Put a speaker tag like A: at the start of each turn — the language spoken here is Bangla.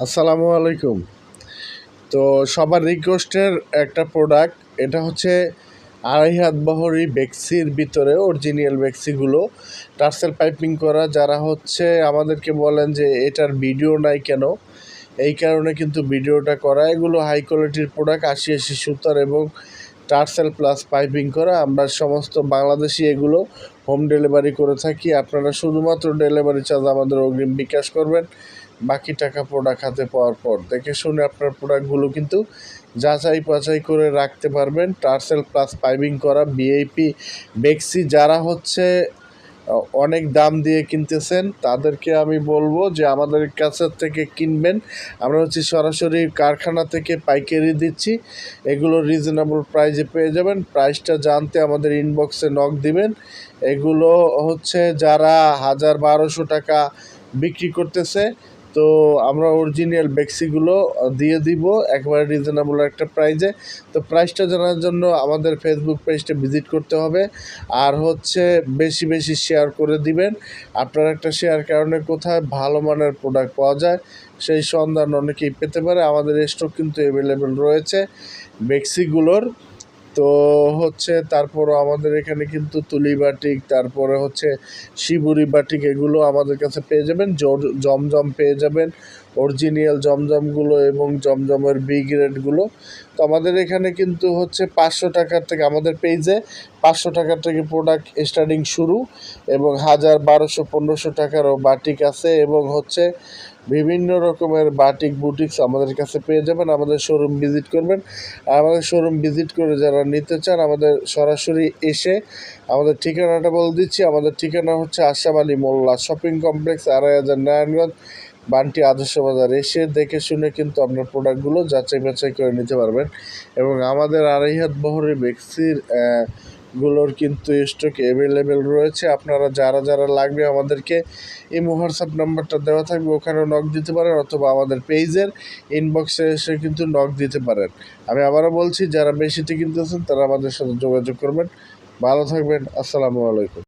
A: আসসালামু আলাইকুম। তো সবার রিকোয়েস্টের একটা প্রোডাক্ট এটা হচ্ছে আড়াই হাত বহরি বেক্সির ভিতরে অরিজিনাল বেক্সিগুলো টার্সেল পাইপিং করা, যারা হচ্ছে আমাদেরকে বলেন যে এটার ভিডিও নাই কেন, এই কারণে কিন্তু ভিডিওটা করা। এগুলো হাই কোয়ালিটির প্রোডাক্ট আশি আশি সুতার এবং টার্সেল প্লাস পাইপিং করা। আমরা সমস্ত বাংলাদেশি এগুলো হোম ডেলিভারি করে থাকি। আপনারা শুধুমাত্র ডেলিভারি চার্জ আমাদের অগ্রিম বিকাশ করবেন। বাকি টাকা প্রোডাক্ট হাতে পাওয়ার পর দেখে শুনে আপনার প্রোডাক্টগুলো কিন্তু যাচাই পাচাই করে রাখতে পারবেন। টার্সেল প্লাস পাইপিং করা বিআইপি বেক্সি যারা হচ্ছে অনেক দাম দিয়ে কিনতেছেন, তাদেরকে আমি বলব যে আমাদের কাছে থেকে কিনবেন। আমরা হচ্ছে সরাসরি কারখানা থেকে পাইকারি দিচ্ছি। এগুলো রিজনেবল প্রাইজে পেয়ে যাবেন। প্রাইসটা জানতে আমাদের ইনবক্সে নক দিবেন। এগুলো হচ্ছে যারা হাজার বারোশো টাকা বিক্রি করতেছে তো আমরা অরিজিনাল বেক্সিগুলো দিয়ে দিব, একবারে রিজনেবল একটা প্রাইজে তো প্রাইসটা জানার জন্য আমাদের ফেসবুক পেজটা ভিজিট করতে হবে, আর হচ্ছে বেশি বেশি শেয়ার করে দিবেন। আপনার একটা শেয়ার কারণে কোথায় ভালো মানের প্রোডাক্ট পাওয়া যায়, সেই সন্ধান অনেকেই পেতে পারে। আমাদের স্টক কিন্তু অ্যাভেলেবেল রয়েছে বেক্সিগুলোর তো হচ্ছে তারপর আমাদের এখানে কিন্তু তুলি বাটিক, তারপরে হচ্ছে শিবুরি বাটিক, এগুলো আমাদের কাছে পেয়ে যাবেন জমজম পেয়ে যাবেন। অরিজিনাল জমজমগুলো এবং জমজমের বি গ্রেডগুলো তো আমাদের এখানে কিন্তু হচ্ছে পাঁচশো টাকার থেকে, আমাদের পেজে পাঁচশো টাকার থেকে প্রোডাক্ট স্টার্টিং শুরু এবং হাজার বারোশো, পনেরোশো টাকারও বাটিক আছে এবং হচ্ছে বিভিন্ন রকমের বাটিক বুটিক্স আমাদের কাছে পেয়ে যাবেন। আমাদের শোরুম ভিজিট করবেন। আর আমাদের শোরুম ভিজিট করে যারা নিতে চান, আমাদের সরাসরি এসে আমাদের ঠিকানাটা বলে দিচ্ছি। আমাদের ঠিকানা হচ্ছে আশাবালি মোল্লা শপিং কমপ্লেক্স আড়াই হাজার নারায়ণগঞ্জ বান্টি আদর্শ বাজার এসে দেখে শুনে কিন্তু আপনার প্রোডাক্টগুলো যাচাই বাছাই করে নিতে পারবেন। এবং আমাদের আড়াই হাত বহরের আহ, গুলোর কিন্তু স্টক অ্যাভেলেবেল রয়েছে। আপনারা যারা যারা লাগবে আমাদেরকে এই হোয়াটসঅ্যাপ নাম্বারটা দেওয়া থাকবে। ওখানেও নক দিতে পারেন অথবা আমাদের পেজের ইনবক্সে এসে কিন্তু নক দিতে পারেন। আমি আবারও বলছি যারা বেশিতে কিনতেছেন তারা আমাদের সাথে যোগাযোগ করবেন। ভালো থাকবেন। আসসালামু আলাইকুম।